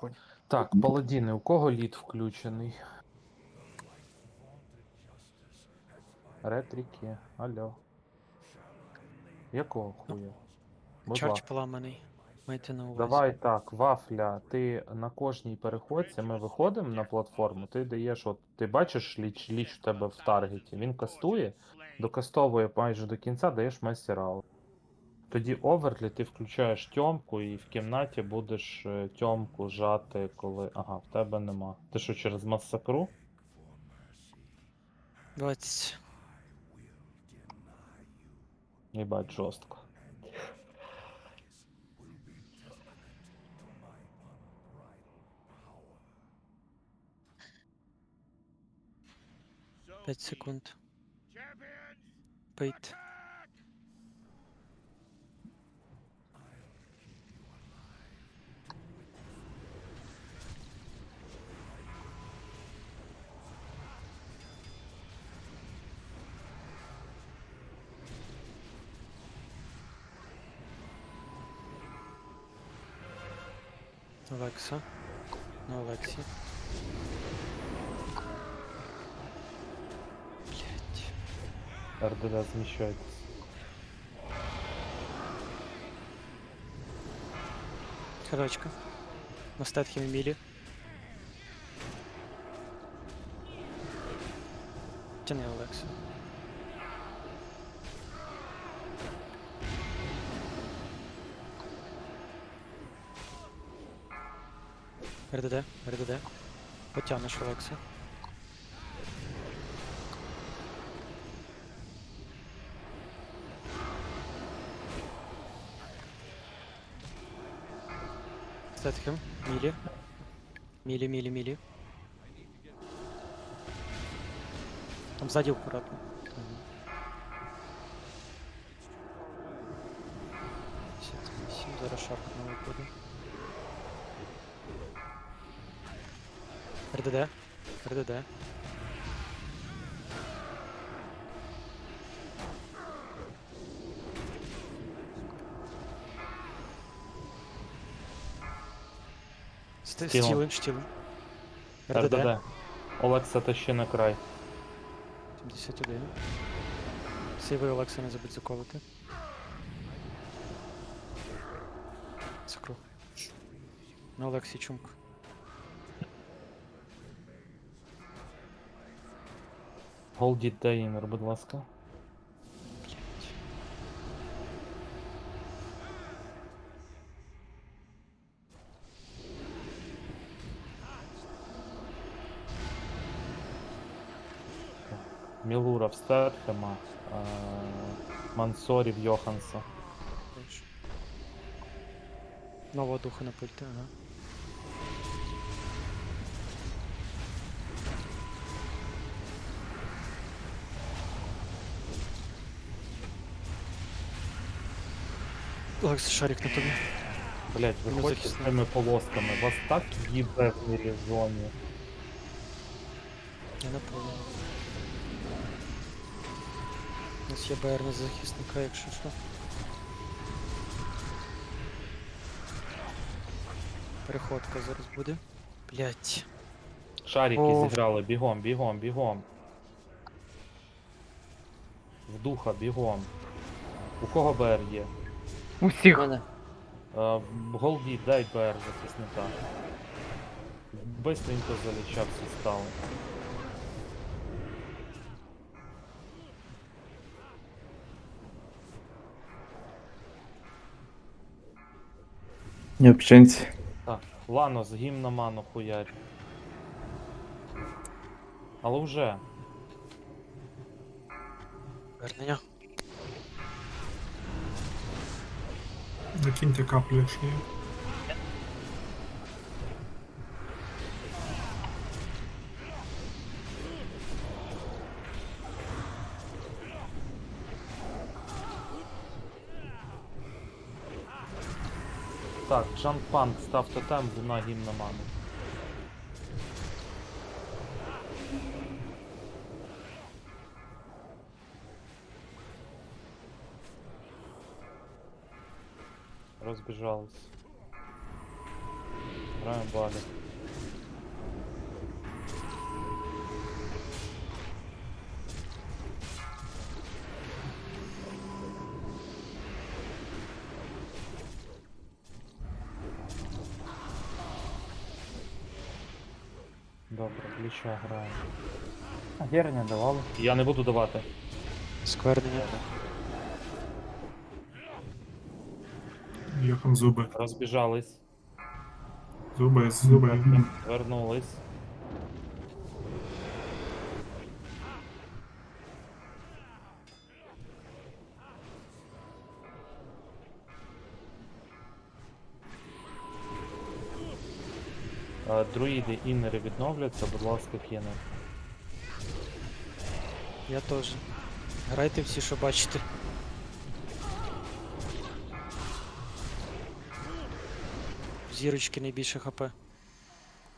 Понял. Так, паладіни, у кого лід включений? Ретріки, алло. Якого хуя? Будь ласка. поламаний. Майте на увазі. Давай так, вафля, ти на кожній переходці ми виходимо на платформу, ти даєш, от ти бачиш ліч, ліч у тебе в таргеті, він кастує, докастовує майже до кінця, даєш майстер Тоді оверлі ти включаєш тьомку і в кімнаті будеш е, тьомку жати, коли. Ага, в тебе нема. Ти що через масакру? 20. Їбать жорстко. П'ять секунд. Пейт. Олекса. На Олексі. Блять. РДД зміщайтесь. Ходочка. На статхі Мілі. Тяни Олекса. РДД, РДД. Потягнеш Олекса. Стетхем, Мілі. Мілі, мілі, мілі. Там ззаді акуратно. Мгм. 58, зараз шарп на виходу. РДД, РДД. Стілим, стілим. РДД. Олекса тащи на край. 71. Сейви Олекса не забудь заколити. Закру. На Олексі чумк. Голдіт Дейнер, будь ласка. Блять. Мілура в Стертема. е, Мансорів Йоханса. Хорошо. Нового духа на пульти, ага. Олекс, шарик на тобі. Блять, виходьте з захисно. цими полосками. Вас так їбе в мірі зоні. Я не понял. У нас є БР на захисника, якщо що. Переходка зараз буде. Блять. Шарики О. зіграли, бігом, бігом, бігом. В духа, бігом. У кого БР є? Усіх. Мене. Е, Голді, дай БР захисника. Бистренько залічав всі стали. Не общенці. Так, Лано з гімн на ману хуярь. Але вже. Вернення. Закиньте каплю, якщо є. Так, Жан Панк став тотем, вона гімна на ману. Розбіжались. Граємо балі. Добре, ліча граємо. А Гера не давали. Я не буду давати. Сквернення. Йохан зуби. Розбіжались, Зуби, зуби. вернулись. Е, Друїди іннери відновляться, будь ласка, кіно. Я теж. Грайте всі, що бачите. Зірочки найбільше хп.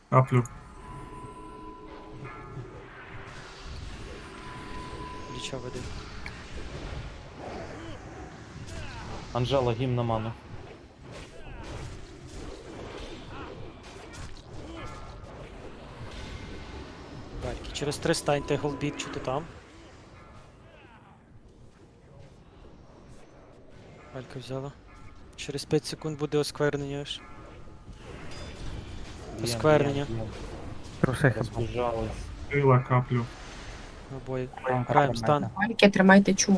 Каплю. Ліча веде. Анжела, гімн на ману. Бальки. Через три станьте голбіт, чи ти там. Балька взяла. Через 5 секунд буде осквернення аж. Осквернення. Трусихи. Розбіжались. Крила каплю. Обоє. Граємо стан. Мальки, тримайте чу.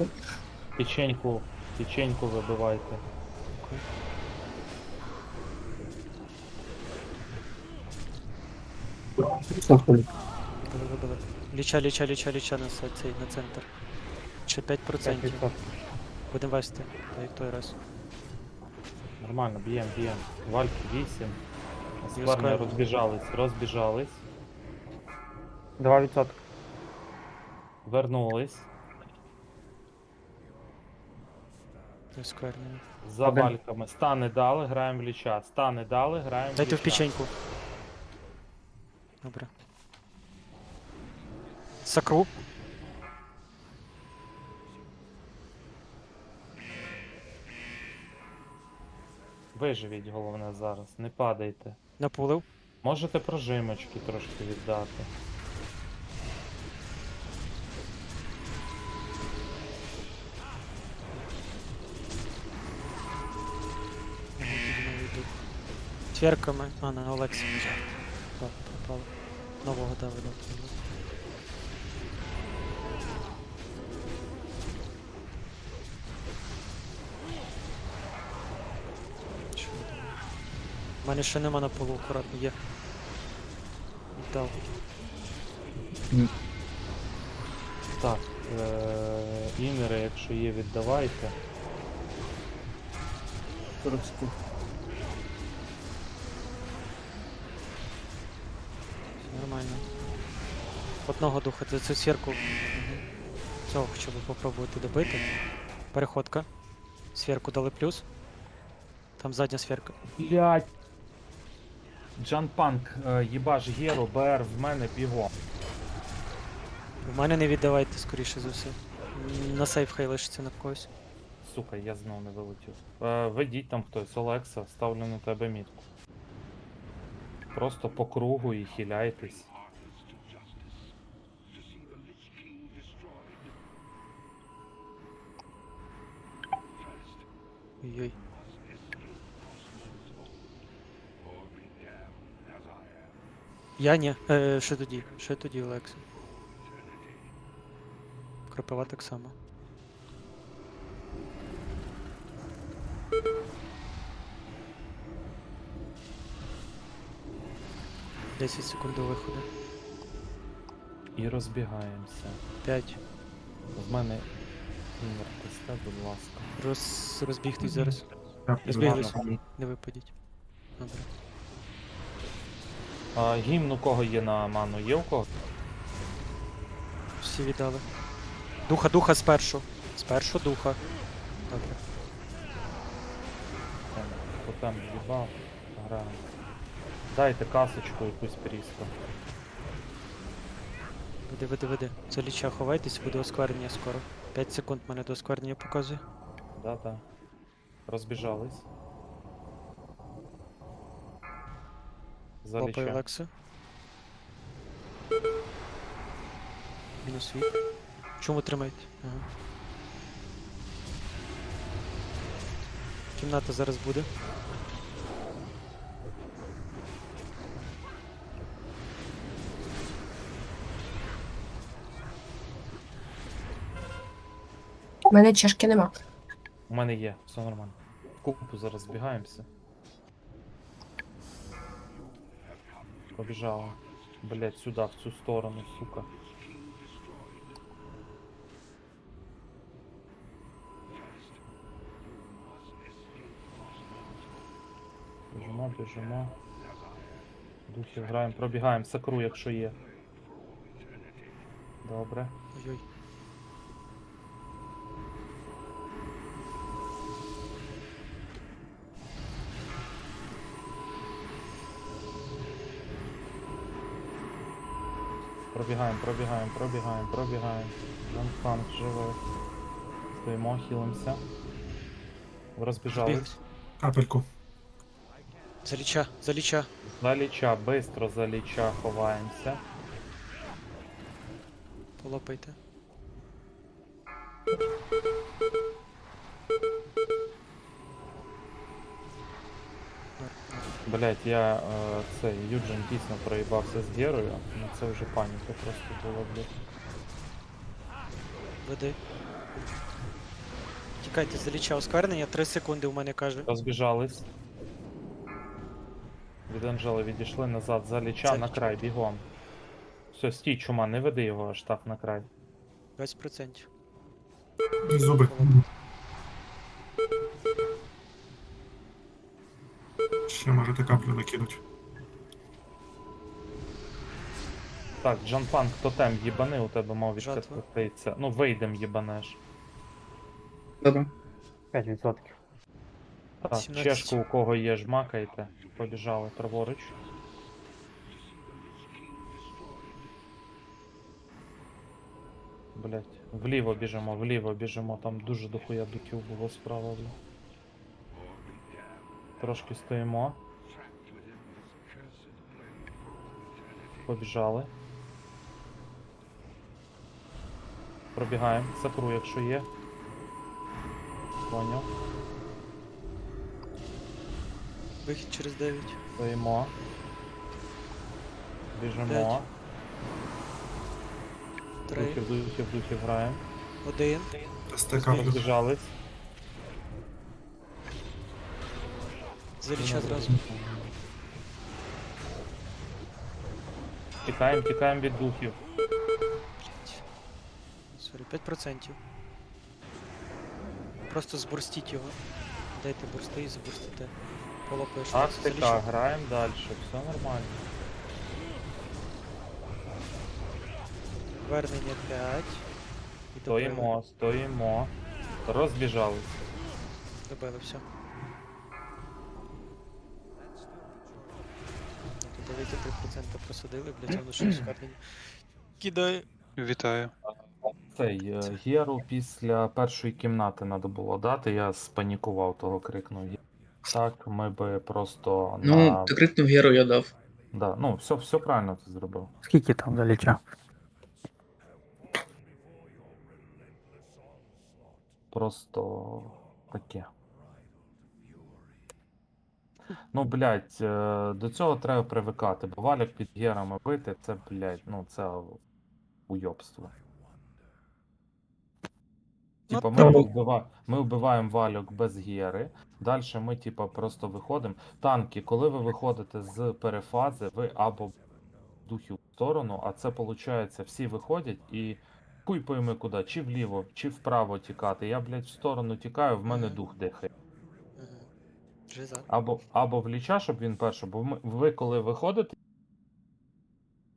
Печеньку, печеньку вибивайте. Вибили, вибили. Ліча, ліча, ліча, ліча на се- цей, на центр. Ще 5%. Будемо вести, так як той раз. Нормально, б'єм, б'єм. Вальки 8. Скверни. розбіжались, розбіжались. 2%. Вернулись. Осквернення. За Один. вальками. Стани дали, граємо в ліча. Стани дали, граємо в Дайте в ліча. печеньку. Добре. Сакру. Виживіть головне зараз, не падайте. Напулив. Можете прожимочки трошки віддати. Тверками. А, на Олексі. Так, пропало. Нового Давида. У мене ще нема на полу, акуратно є. Віддав. Так, е- інери, якщо є, віддавайте. Все Нормально. Одного духа, це цю сверку. Цього хоча б попробувати добити. Переходка. Сверку дали плюс. Там задня сверка. Блять. Джан Панк, е, їбаш Геру, БР в мене бігом. У мене не віддавайте, скоріше за все. На сейф хай лишиться на когось. Сука, я знов не вилетів. Е, ведіть там хтось, Олекса, ставлю на тебе мітку. Просто по кругу і хиляйтесь. Ой-ой. Я ні. Е, ще тоді. Ще тоді, Олекса. Кропива так само. Десять секунд до виходу. І розбігаємося. П'ять. В мене тесте, будь ласка. Роз... Розбігтись зараз. Каплю. Не випадіть. Добре. А, гімн у кого є на ману? Є у кого? Всі віддали. Духа, духа спершу. Спершу духа. Добре. Там, Тотем з'їбав. Граємо. Дайте касочку якусь пріску. Веди, веди, веди. За ліча ховайтесь, буде осквернення скоро. 5 секунд мене до осквернення показує. За Лопаю ліча. Лексу. Мінус від. Чому тримають? Ага. Кімната зараз буде. У мене чашки нема. У мене є, все нормально. В купу зараз збігаємося. Побіжала. Блять, сюда, в цю сторону, сука. Біжимо, біжимо. Духів граємо, пробігаємо, сакру, якщо є. Добре. Ой-ой. Пробігаємо, пробігаємо, пробігаємо, пробігаємо. Ганфанк живий. Стоїмо, хілимося. Розбіжались. Капельку. Заліча, заліча. Заліча, бистро за ліча ховаємося. Полопайте. Блять, я е, цей Юджин дійсно проїбався з Герою, ну це вже паніка просто була, блядь. Веди. Тікайте, заліча осквернення, 3 секунди у мене каже. Розбіжались. Від Анжели відійшли назад за ліча на ліча. край, бігом. Все, стій, чума, не веди його аж так на край. 20%. Зуби. Ще можете каплю накинуть. Так, Джанпанк, тотем їбани, у тебе мав Жатва. відкатитися. Ну, вийдем їбанеш. Добре. 5%. Так, 17. чешку у кого є, жмакайте. Побіжали праворуч. Блять, вліво біжимо, вліво біжимо, там дуже дохуя духів було справа. Бля. Трошки стоїмо. Побіжали. Пробігаємо. Сакру, якщо є. Поняв. Вихід через 9. Стоїмо. Біжимо. 3, Духів, духів, духів граємо. 1. Дасте каплю. Заліча зразу. Тікаємо, тікаємо від духів. Сорі, 5%. Просто збурстіть його. Дайте бурсти і забурстите. Полопаєш. Тактика, граємо далі, все нормально. Вернення 5. І Стоїмо, стоїмо. Розбіжались. Добили все. Тут 9,3% просадили, блять, воно щось звернення. Кидає. Вітаю. Цей е, Геру після першої кімнати треба було дати, я спанікував, того крикнув. Так, ми би просто Ну, на. ти крикнув Геру, я дав. Да, ну, все, все правильно ти зробив. Скільки там заліча? Просто таке. Ну, блядь, е, до цього треба привикати, бо валік під герами бити, це, блядь, ну це уйобство. Ну, Типа, ми, тому- вбива... ми вбиваємо валюк без гери. Далі ми, типа, просто виходимо. Танки, коли ви виходите з перефази, ви або духів в сторону, а це виходить, всі виходять і хуй пойми куди, чи вліво, чи вправо тікати. Я, блядь, в сторону тікаю, в мене дух дихає. Жиза. Або, або в ліча, щоб він перший, бо ми, ви коли виходите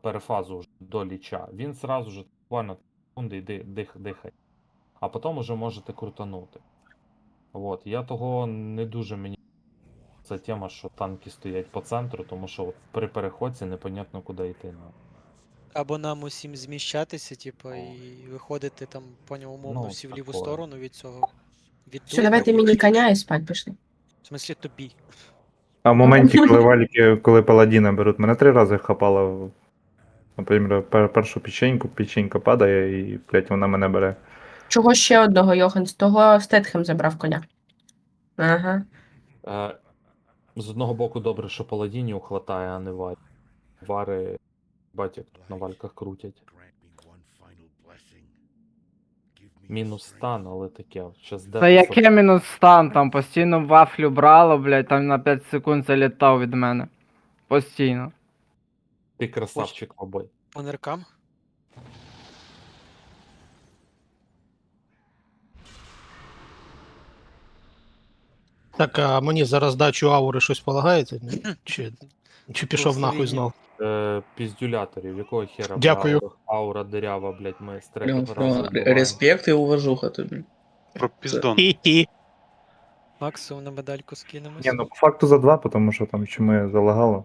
перефазу вже до ліча, він зразу ж буквально секунди йди, дих, дихає. А потім уже можете крутанути. От, я того не дуже мені. Це тема, що танки стоять по центру, тому що от при переходці непонятно куди йти. Ну. Або нам усім зміщатися, типу, і виходити там, поняв, умовно, Ну, всі в ліву такое. сторону від цього. Від Все, давайте мені коня і спать пішли. В смислі тобі. А в моменті, коли валіки, коли паладіна беруть, мене три рази хапало. Наприклад, пер- першу печеньку, печенька падає і, блядь, вона мене бере. Чого ще одного, Йохан? З того Стетхем забрав коня. Ага. Е, з одного боку, добре, що паладінів хватає, а не варі. Вари, бать, як тут на вальках крутять. Мінус стан, але таке. Щас Та яке мінус стан, там постійно вафлю брало, блядь, там на 5 секунд залітав від мене. Постійно. Ти красавчик, обой. По ниркам. Так, а мені за роздачу аури щось полагається? Чи, чи пішов нахуй знов? Е, піздюляторів, якого хера Дякую. брали? аура дирява, блядь, ми з прям респект і уважуха тобі. Про піздон. Хі-хі. Максимум на медальку скинемось. Ні, ну по факту за два, тому що там чому залагало.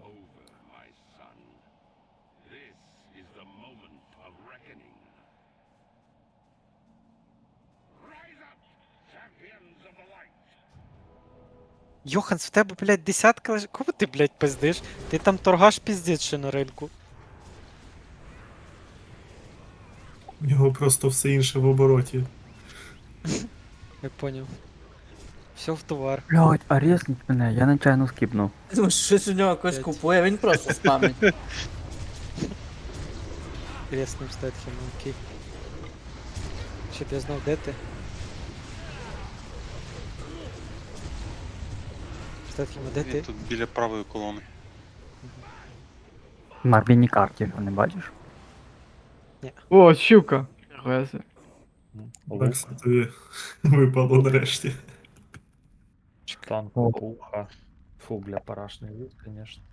Йоханс, в тебе, блядь, десятка лиш... Кого ти, блядь, пиздиш? Ти там торгаш піздець ще на ринку. У нього просто все інше в обороті. Я поняв. Все в товар. Блядь, а резніть мене, я нечайно скіпнув. Ну, щось у нього якось П'ять. купує, він просто спамить. Ресним стетхем, окей. Щоб я знав, де ти. Стетхем, а де Він ти? тут біля правої колони. На міні-карті, не бачиш? О, щука. Хуя себе. Так тобі випало нарешті. Танк, О. пуха. Фу, бля, парашний вид, звісно.